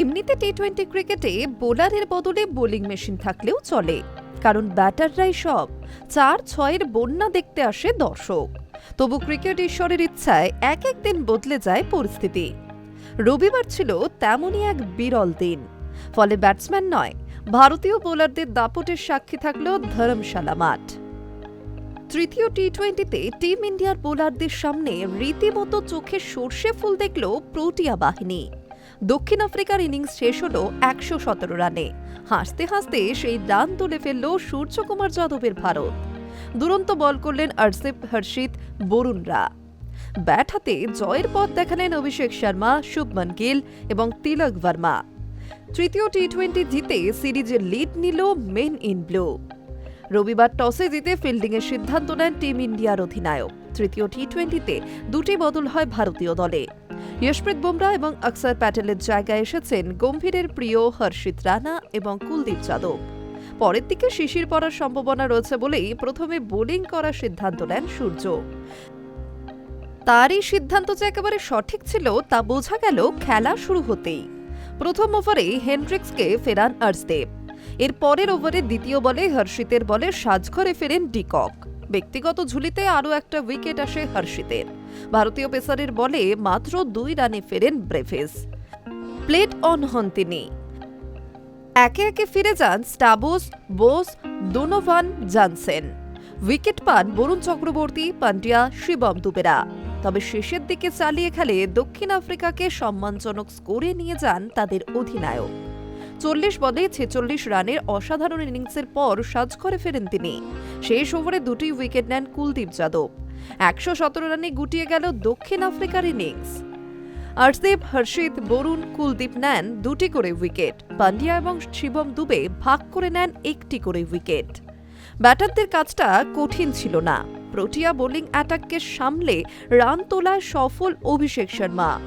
এমনিতে T twenty ক্রিকেটে বোলারের বদলে বোলিং মেশিন থাকলেও চলে, কারণ ব্যাটাররাই সব। চার ছয়ের বন্যা দেখতে আসে দর্শক। তবু ক্রিকেট ঈশ্বরের ইচ্ছায় এক এক দিন বদলে যায় পরিস্থিতি। রবিবার ছিল তেমনই এক বিরল দিন। ফলে ব্যাটসম্যান নয়, ভারতীয় বোলারদের দাপটের সাক্ষী থাকল ধরমশালা মাঠ। তৃতীয় টি টোয়েন্টিতে টিম ইন্ডিয়ার বোলারদের সামনে রীতিমতো চোখে সর্ষে ফুল দেখল প্রোটিয়া বাহিনী। দক্ষিণ আফ্রিকার ইনিংস শেষ হল একশো সতেরো রানে। হাসতে হাসতে সেই রান তুলে ফেলল সূর্যকুমার যাদবের ভারত। দুরন্ত বল করলেন আরসিপ হর্ষিত, বরুণরা। ব্যাট হাতে জয়ের পথ দেখালেন অভিষেক শর্মা, শুভমন গিল এবং তিলক ভার্মা। তৃতীয় টি টোয়েন্টি জিতে সিরিজের লিড নিল মেন ইন ব্লু রবিবার টসে জিতে ফিল্ডিংয়ের সিদ্ধান্ত নেন টিম ইন্ডিয়ার অধিনায়ক। তৃতীয় টি টোয়েন্টিতে দুটি বদল হয় ভারতীয় দলে। যশপ্রীত বুমরা এবং অক্সর প্যাটেলের জায়গায় এসেছেন গম্ভীরের প্রিয় হর্ষিত রানা এবং কুলদীপ যাদব। পরের দিকে শিশির পড়ার সম্ভাবনা রয়েছে বলেই প্রথমে বোলিং করার সিদ্ধান্ত নেন সূর্য। তারই সিদ্ধান্ত যে একেবারে সঠিক ছিল তা বোঝা গেল খেলা শুরু হতেই। প্রথম ওভারে হেনড্রিক্সকে ফেরান আর্সদেব। এর পরের ওভারে দ্বিতীয় বলে হর্ষিতের বলে সাজঘরে ফেরেন ডিকক। ব্যক্তিগত ঝুলিতে আরও একটা উইকেট আসে হর্ষিতের। ভারতীয় পেসারের বলে মাত্র দুই রানে ফেরেন ব্রেভেস প্লেট অন হন তিনি। একে একে ফিরে যান Stubbs, Bosch Donovan Jansen. Wicket পান বরুণ চক্রবর্তী, পান্ডিয়া, শিবম দুবেরা। তবে শেষের দিকে চালিয়ে খেলে দক্ষিণ আফ্রিকাকে সম্মানজনক স্কোরে নিয়ে যান তাদের অধিনায়ক। চল্লিশ বলে ছেচল্লিশ রানের অসাধারণ ইনিংসের পর সাজঘরে ফেরেন তিনি। শেষ ওভারে দুটি উইকেট নেন কুলদীপ যাদব। একশো সতেরো রানে গুটিয়ে গেল দক্ষিণ আফ্রিকার ইনিংস। আর্শদীপ, হর্ষিত, বরুণ, কুলদীপ নেন দুটি করে উইকেট। পান্ডিয়া এবং শিবম দুবে ভাগ করে নেন একটি করে উইকেট। ব্যাটারদের কাজটা কঠিন ছিল না। প্রোটিয়া বোলিং অ্যাটাককে সামলে রান তোলায় সফল অভিষেক শর্মা।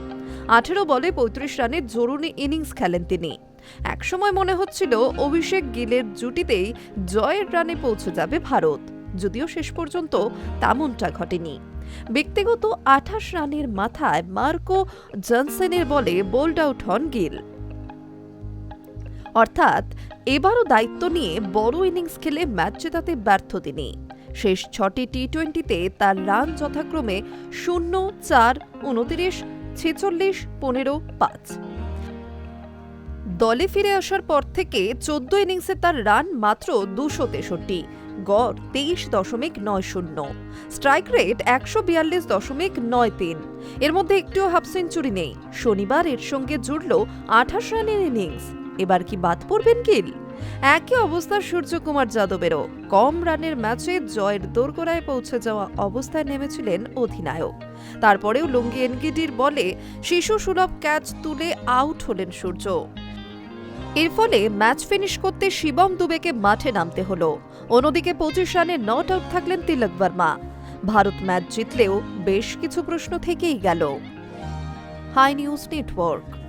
আঠেরো বলে পঁয়ত্রিশ রানের জরুরি ইনিংস খেলেন তিনি। একসময় মনে হচ্ছিল অভিষেক গিলের জুটিতেই জয়ের রানে পৌঁছে যাবে ভারত। যদিও শেষ পর্যন্ত তেমনটা ঘটেনি। ব্যক্তিগত আঠাশ রানের মাথায় মার্কো জনসেনের বলে বোল্ড আউট হন গিল। অর্থাৎ এবারও দায়িত্ব নিয়ে বড় ইনিংস খেলে ম্যাচ জেতাতে ব্যর্থ তিনি। শেষ ছটি টি টোয়েন্টিতে তার রান যথাক্রমে শূন্য, চার, উনত্রিশ, ছেচল্লিশ, পনেরো, পাঁচ। দলে ফিরে আসার পর থেকে চোদ্দ ইনিংসে তার রান মাত্র দুশো তেষট্টি। গড় তেইশ দশমিক নয় শূন্য। স্ট্রাইক রেট একশো বিয়াল্লিশ দশমিক নয় তিন। এর মধ্যে একটিও হাফ সেঞ্চুরি নেই। শনিবার এর সঙ্গে জুড়ল আঠাশ রানের ইনিংস। এবার কি বাদ পড়বেন গিল একই অবস্থা সূর্যকুমার যাদবেরও। কম রানের ম্যাচে জয়ের দোরগোড়ায় পৌঁছে যাওয়া অবস্থায় নেমেছিলেন অধিনায়ক। তারপরেও লুঙ্গি এনগিডির বলে শিশু সুলভ ক্যাচ তুলে আউট হলেন সূর্য। এর ফলে ম্যাচ ফিনিশ করতে শিবম দুবেকে মাঠে নামতে হলো। অন্যদিকে পঁচিশ রানে নট আউট থাকলেন তিলক বর্মা। ভারত ম্যাচ জিতলেও বেশ কিছু প্রশ্ন থেকেই গেল। Hi news network.